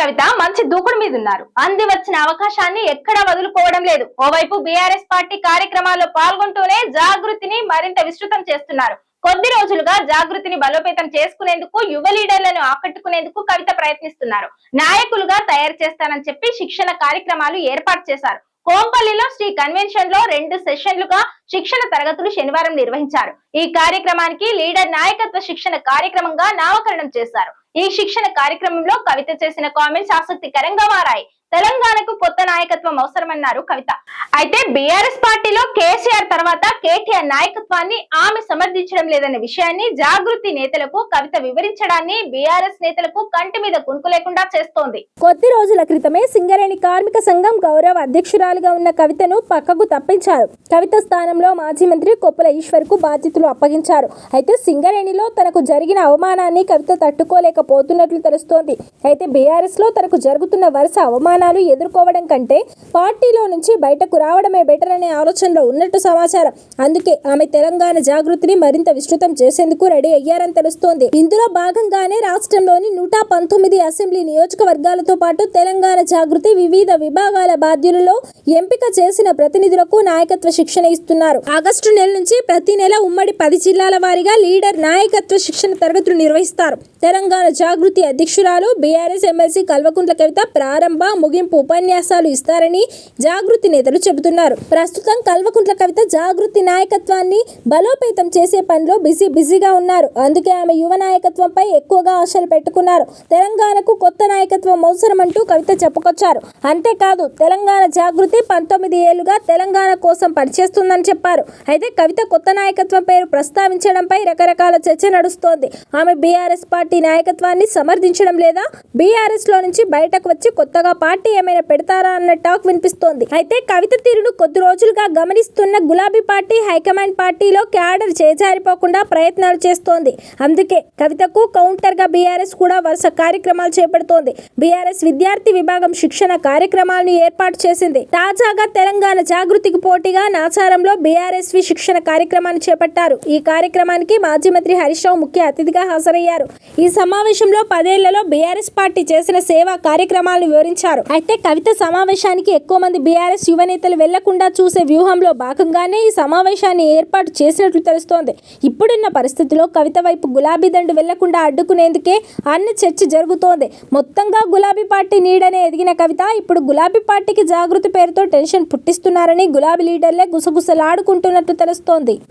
కవిత మంచి దూకుడు మీద ఉన్నారు. అంది వచ్చిన అవకాశాన్ని ఎక్కడా వదులుకోవడం లేదు. ఓవైపు బీఆర్ఎస్ పార్టీ కార్యక్రమాల్లో పాల్గొంటూనే జాగృతిని మరింత విస్తృతం చేస్తున్నారు. కొద్ది రోజులుగా జాగృతిని బలోపేతం చేసుకునేందుకు యువ లీడర్లను ఆకట్టుకునేందుకు కవిత ప్రయత్నిస్తున్నారు. నాయకులుగా తయారు చేస్తానని చెప్పి శిక్షణ కార్యక్రమాలు ఏర్పాటు చేశారు. కోంపల్లిలో శ్రీ కన్వెన్షన్లో రెండు సెషన్లుగా శిక్షణ తరగతులు శనివారం నిర్వహించారు. ఈ కార్యక్రమానికి లీడర్ నాయకత్వ శిక్షణ కార్యక్రమంగా నామకరణం చేశారు. ఈ శిక్షణ కార్యక్రమంలో కవిత చేసిన కామెంట్స్ ఆసక్తికరంగా మారాయి. తెలంగాణ నాయకత్వం అవసరమన్నారు కవిత. అయితే బీఆర్ఎస్ పార్టీలో కేసీఆర్ తర్వాత కేటీఆర్ నాయకత్వాన్ని ఆమె సమర్థించడం లేదన్న విషయాన్ని జాగృతి నేతలకు కవిత వివరించడాన్ని బీఆర్ఎస్ నేతలకు కంటి మీద కునుకు లేకుండా చేస్తోంది. కొద్ది రోజుల క్రితమే సింగరేణి కార్మిక సంఘం గౌరవ అధ్యక్షురాలుగా ఉన్న కవితను పక్కకు తప్పించారు. కవిత స్థానంలో మాజీ మంత్రి కొప్పుల ఈశ్వర్కు బాధ్యతలు అప్పగించారు. అయితే సింగరేణిలో తనకు జరిగిన అవమానాన్ని కవిత తట్టుకోలేకపోతున్నట్లు తెలుస్తోంది. అయితే బీఆర్ఎస్లో తనకు జరుగుతున్న వరుస అవమానాలు ఎదుర్కోవడం కంటే పార్టీలో నుంచి బయటకు రావడమే బెటర్ అనే ఆలోచనలో ఉన్నట్టు సమాచారం. అందుకే ఆమె తెలంగాణ జాగృతిని మరింత విస్తృతం చేసేందుకు రెడీ అయ్యారని తెలుస్తోంది. ఇందులో భాగంగానే రాష్ట్రంలోని నూట పంతొమ్మిది అసెంబ్లీ నియోజకవర్గాలతో పాటు తెలంగాణ జాగృతి వివిధ విభాగాల బాధ్యులలో ఎంపిక చేసిన ప్రతినిధులకు నాయకత్వ శిక్షణ ఇస్తున్నారు. ఆగస్టు నెల నుంచి ప్రతి నెల ఉమ్మడి పది జిల్లాల వారీగా లీడర్ నాయకత్వ శిక్షణ తరగతులు నిర్వహిస్తారు. తెలంగాణ జాగృతి అధ్యక్షురాలు బీఆర్ఎస్ ఎమ్మెల్సీ కల్వకుంట్ల కవిత ప్రారంభ ముగింపు ఉపన్యాసాలు ఇస్తారు. చేస్తారని జాగృతి నేతలు చెబుతున్నారు. ప్రస్తుతం కల్వకుంట్ల కవిత జాగృతి నాయకత్వాన్ని బలోపేతం చేసే పనిలో బిజీ బిజీగా ఉన్నారు. అందుకే ఆమె యువ నాయకత్వంపై ఎక్కువగా ఆశలు పెట్టుకున్నారు. తెలంగాణకు కొత్త నాయకత్వం అవసరమంటూ కవిత చెప్పుకొచ్చారు. అంతేకాదు తెలంగాణ జాగృతి పంతొమ్మిది ఏళ్ళుగా తెలంగాణ కోసం పనిచేస్తుందని చెప్పారు. అయితే కవిత కొత్త నాయకత్వం పేరు ప్రస్తావించడంపై రకరకాల చర్చ నడుస్తోంది. ఆమె బీఆర్ఎస్ పార్టీ నాయకత్వాన్ని సమర్థించడం లేదా బీఆర్ఎస్లో నుంచి బయటకు వచ్చి కొత్తగా పార్టీ ఏమైనా పెడతారా అన్నట్టు టాక్ వినిపిస్తోంది. అయితే కవిత తీరును కొద్ది రోజులుగా గమనిస్తున్న గులాబీ పార్టీ హైకమాండ్ పార్టీలో క్యాడర్ చేజారిపోకుండా ప్రయత్నాలు చేస్తోంది. అందుకే కవితకు కౌంటర్గా బీఆర్ఎస్ కూడా వరుస కార్యక్రమాలు చేపడుతోంది. బీఆర్ఎస్ విద్యార్థి విభాగం శిక్షణ కార్యక్రమాలను ఏర్పాటు చేసింది. తాజాగా తెలంగాణ జాగృతికి పోటీగా నాచారంలో బీఆర్ఎస్ వి శిక్షణ కార్యక్రమాన్ని చేపట్టారు. ఈ కార్యక్రమానికి మాజీ మంత్రి హరీష్ రావు ముఖ్య అతిథిగా హాజరయ్యారు. ఈ సమావేశంలో పదేళ్ళలో బీఆర్ఎస్ పార్టీ చేసిన సేవా కార్యక్రమాలను వివరించారు. అయితే కవిత సమావేశానికి ఎక్కువ మంది బీఆర్ఎస్ యువనేతలు వెళ్ళకుండా చూసే వ్యూహంలో భాగంగానే ఈ సమావేశాన్ని ఏర్పాటు చేసినట్లు తెలుస్తోంది. ఇప్పుడున్న పరిస్థితిలో కవిత వైపు గులాబీ దండు వెళ్ళకుండా అడ్డుకునేందుకే అన్న చర్చ జరుగుతోంది. మొత్తంగా గులాబీ పార్టీ నీడనే ఎదిగిన కవిత ఇప్పుడు గులాబీ పార్టీకి జాగృతి పేరుతో టెన్షన్ పుట్టిస్తున్నారని గులాబీ లీడర్లే గుసగుసలాడుకుంటున్నట్లు తెలుస్తోంది.